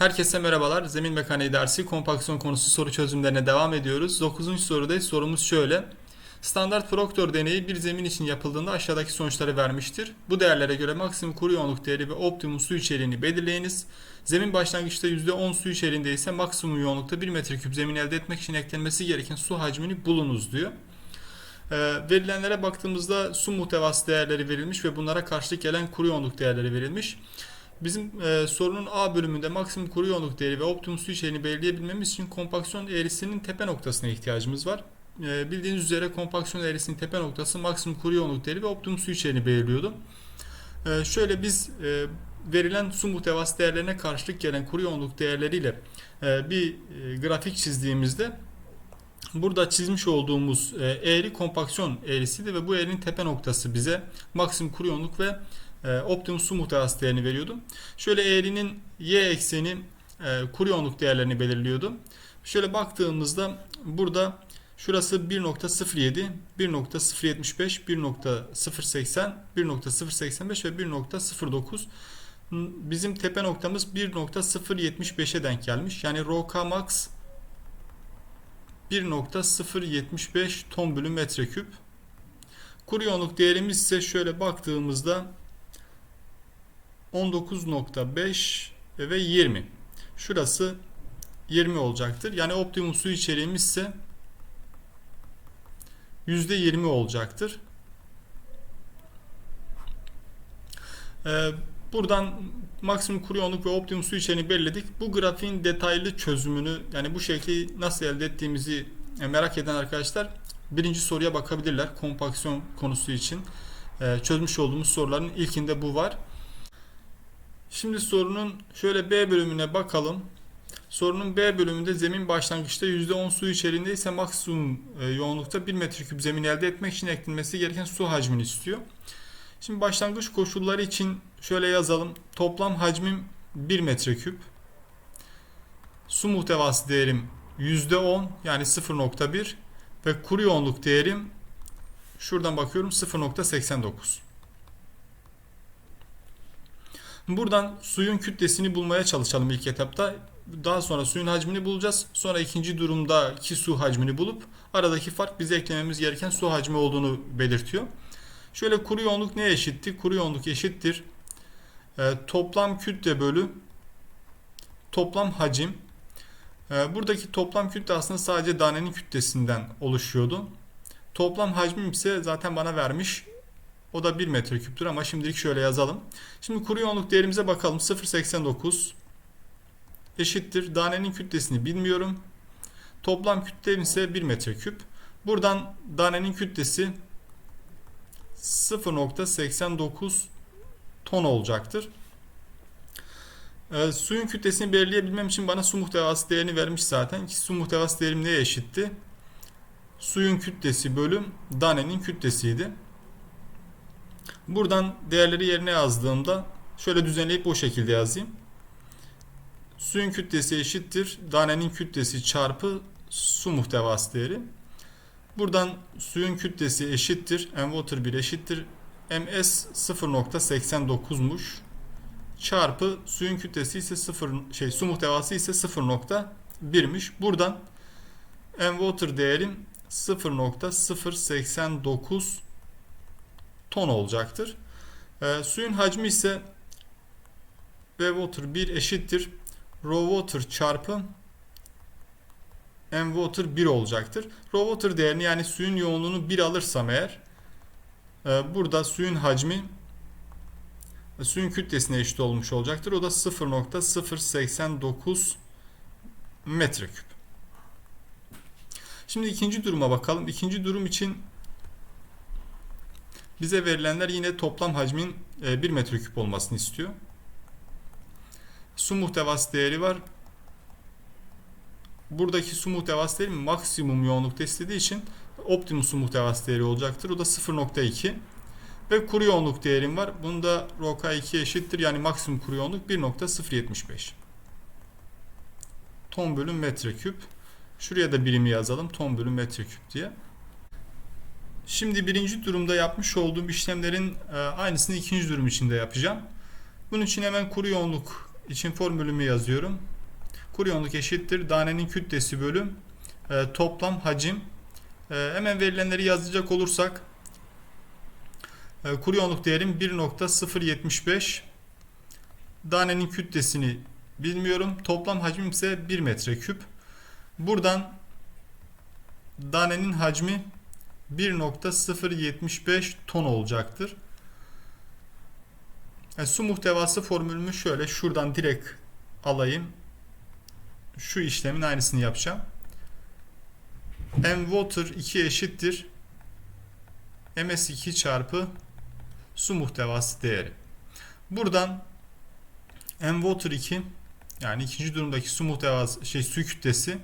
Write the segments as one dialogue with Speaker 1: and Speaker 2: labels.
Speaker 1: Herkese merhabalar. Zemin mekaniği dersi kompaksiyon konusu soru çözümlerine devam ediyoruz. 9. sorudayız. Sorumuz şöyle. Standart Proctor deneyi bir zemin için yapıldığında aşağıdaki sonuçları vermiştir. Bu değerlere göre maksimum kuru yoğunluk değeri ve optimum su içeriğini belirleyiniz. Zemin başlangıçta %10 su içeriğinde ise maksimum yoğunlukta 1 metreküp zemin elde etmek için eklenmesi gereken su hacmini bulunuz diyor. Ee, verilenlere baktığımızda su muhtevası değerleri verilmiş ve bunlara karşılık gelen kuru yoğunluk değerleri verilmiş. Bizim e, sorunun A bölümünde maksimum kuru yoğunluk değeri ve optimum su içeriğini belirleyebilmemiz için kompaksiyon eğrisinin tepe noktasına ihtiyacımız var. E, bildiğiniz üzere kompaksiyon eğrisinin tepe noktası maksimum kuru yoğunluk değeri ve optimum su içeriğini belirliyordu. E, şöyle biz e, verilen su muhtevası değerlerine karşılık gelen kuru yoğunluk değerleriyle e, bir e, grafik çizdiğimizde Burada çizmiş olduğumuz e, eğri kompaksiyon eğrisiydi ve bu eğrinin tepe noktası bize maksimum kuru yoğunluk ve e, optimum su muhtevası değerini veriyordu. Şöyle eğrinin y ekseni e, kuru yoğunluk değerlerini belirliyordu. Şöyle baktığımızda burada şurası 1.07, 1.075, 1.080, 1.085 ve 1.09 bizim tepe noktamız 1.075'e denk gelmiş. Yani rho k max 1.075 ton bölü metreküp. Kuru yoğunluk değerimiz ise şöyle baktığımızda 19.5 ve 20. Şurası 20 olacaktır. Yani optimum su içeriğimiz ise %20 olacaktır. Ee, buradan maksimum kuru yoğunluk ve optimum su içeriğini belirledik. Bu grafiğin detaylı çözümünü yani bu şekli nasıl elde ettiğimizi merak eden arkadaşlar birinci soruya bakabilirler. Kompaksiyon konusu için Ee, çözmüş olduğumuz soruların ilkinde bu var. Şimdi sorunun şöyle B bölümüne bakalım. Sorunun B bölümünde zemin başlangıçta %10 su içeriğinde ise maksimum e, yoğunlukta 1 metreküp zemin elde etmek için eklenmesi gereken su hacmini istiyor. Şimdi başlangıç koşulları için şöyle yazalım. Toplam hacmim 1 metreküp. Su muhtevası değerim %10 yani 0.1 ve kuru yoğunluk değerim şuradan bakıyorum 0.89. Buradan suyun kütlesini bulmaya çalışalım ilk etapta. Daha sonra suyun hacmini bulacağız. Sonra ikinci durumdaki su hacmini bulup aradaki fark bize eklememiz gereken su hacmi olduğunu belirtiyor. Şöyle kuru yoğunluk neye eşitti? Kuru yoğunluk eşittir. E, toplam kütle bölü toplam hacim. E, buradaki toplam kütle aslında sadece danenin kütlesinden oluşuyordu. Toplam hacmim ise zaten bana vermiş. O da 1 metreküptür ama şimdilik şöyle yazalım. Şimdi kuru yoğunluk değerimize bakalım. 0.89 eşittir. Danenin kütlesini bilmiyorum. Toplam kütlem ise 1 metreküp. Buradan danenin kütlesi 0.89 ton olacaktır. E, suyun kütlesini belirleyebilmem için bana su muhtevası değerini vermiş zaten. Ki su muhtevası değerim neye eşitti? Suyun kütlesi bölüm danenin kütlesiydi. Buradan değerleri yerine yazdığımda şöyle düzenleyip o şekilde yazayım. Suyun kütlesi eşittir. Danenin kütlesi çarpı su muhtevası değeri. Buradan suyun kütlesi eşittir. M water 1 eşittir. MS 0.89'muş. Çarpı suyun kütlesi ise 0 şey su muhtevası ise 0.1'miş. Buradan M water değerim 0.089 ton olacaktır. E, suyun hacmi ise V water 1 eşittir. Raw water çarpı M water 1 olacaktır. Raw water değerini yani suyun yoğunluğunu 1 alırsam eğer e, burada suyun hacmi e, suyun kütlesine eşit olmuş olacaktır. O da 0.089 metreküp. Şimdi ikinci duruma bakalım. İkinci durum için bize verilenler yine toplam hacmin 1 metreküp olmasını istiyor. Su muhtevası değeri var. Buradaki su muhtevası değeri maksimum yoğunlukta istediği için optimum su muhtevası değeri olacaktır. O da 0.2. Ve kuru yoğunluk değerim var. Bunda rho 2 eşittir. Yani maksimum kuru yoğunluk 1.075. Ton bölü metreküp. Şuraya da birimi yazalım. Ton bölü metreküp diye. Şimdi birinci durumda yapmış olduğum işlemlerin e, aynısını ikinci durum için de yapacağım. Bunun için hemen kuru yoğunluk için formülümü yazıyorum. Kuru yoğunluk eşittir. Danenin kütlesi bölüm e, toplam hacim. E, hemen verilenleri yazacak olursak kuru yoğunluk değerim 1.075 danenin kütlesini bilmiyorum. Toplam hacim ise 1 metreküp. Buradan danenin hacmi 1.075 ton olacaktır. Yani su muhtevası formülümü şöyle şuradan direkt alayım. Şu işlemin aynısını yapacağım. M water 2 eşittir. MS2 çarpı su muhtevası değeri. Buradan M water 2 yani ikinci durumdaki su muhtevası şey su kütlesi e,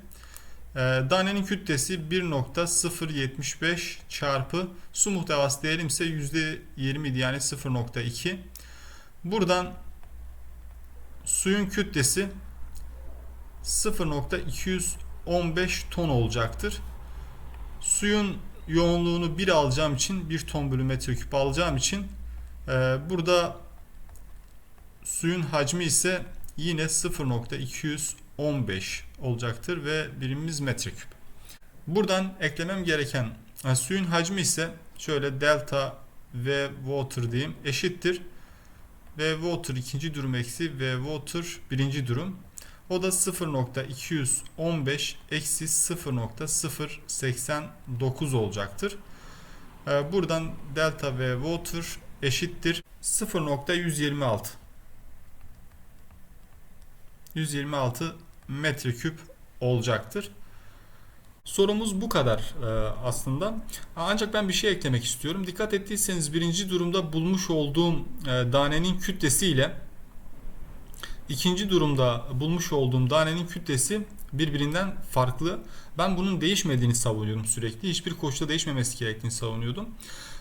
Speaker 1: danenin kütlesi 1.075 çarpı su muhtevası değerim ise %20 idi yani 0.2 buradan suyun kütlesi 0.215 ton olacaktır. Suyun yoğunluğunu 1 alacağım için 1 ton bölü metreküp alacağım için e, burada suyun hacmi ise yine 0.215 olacaktır ve birimimiz metreküp. Buradan eklemem gereken yani suyun hacmi ise şöyle delta V water diyeyim eşittir. V water ikinci durum eksi V water birinci durum. O da 0.215 eksi 0.089 olacaktır. Buradan delta V water eşittir 0.126 126 metreküp olacaktır. Sorumuz bu kadar e, aslında. Ancak ben bir şey eklemek istiyorum. Dikkat ettiyseniz birinci durumda bulmuş olduğum e, danenin kütlesiyle ikinci durumda bulmuş olduğum danenin kütlesi birbirinden farklı. Ben bunun değişmediğini savunuyordum sürekli. Hiçbir koşulda değişmemesi gerektiğini savunuyordum.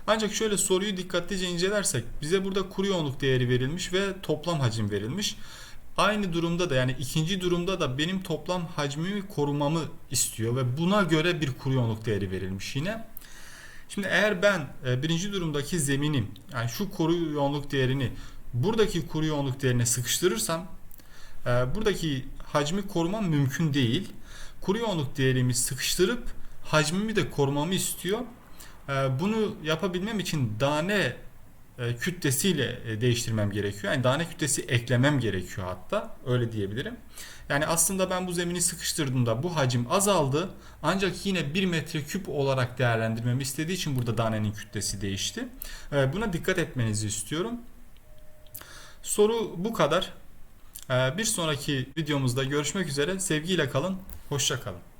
Speaker 1: Ancak şöyle soruyu dikkatlice incelersek bize burada kuru yoğunluk değeri verilmiş ve toplam hacim verilmiş. Aynı durumda da yani ikinci durumda da benim toplam hacmimi korumamı istiyor ve buna göre bir kuru değeri verilmiş yine. Şimdi eğer ben e, birinci durumdaki zeminim yani şu kuru değerini buradaki kuru değerine sıkıştırırsam e, buradaki hacmi korumam mümkün değil. Kuru yoğunluk değerimi sıkıştırıp hacmimi de korumamı istiyor. E, bunu yapabilmem için dane kütlesiyle e, değiştirmem gerekiyor. Yani tane kütlesi eklemem gerekiyor hatta öyle diyebilirim. Yani aslında ben bu zemini sıkıştırdığımda bu hacim azaldı ancak yine 1 metreküp olarak değerlendirmemi istediği için burada danenin kütlesi değişti. E, Buna dikkat etmenizi istiyorum. Soru bu kadar. Bir sonraki videomuzda görüşmek üzere. Sevgiyle kalın. Hoşça kalın.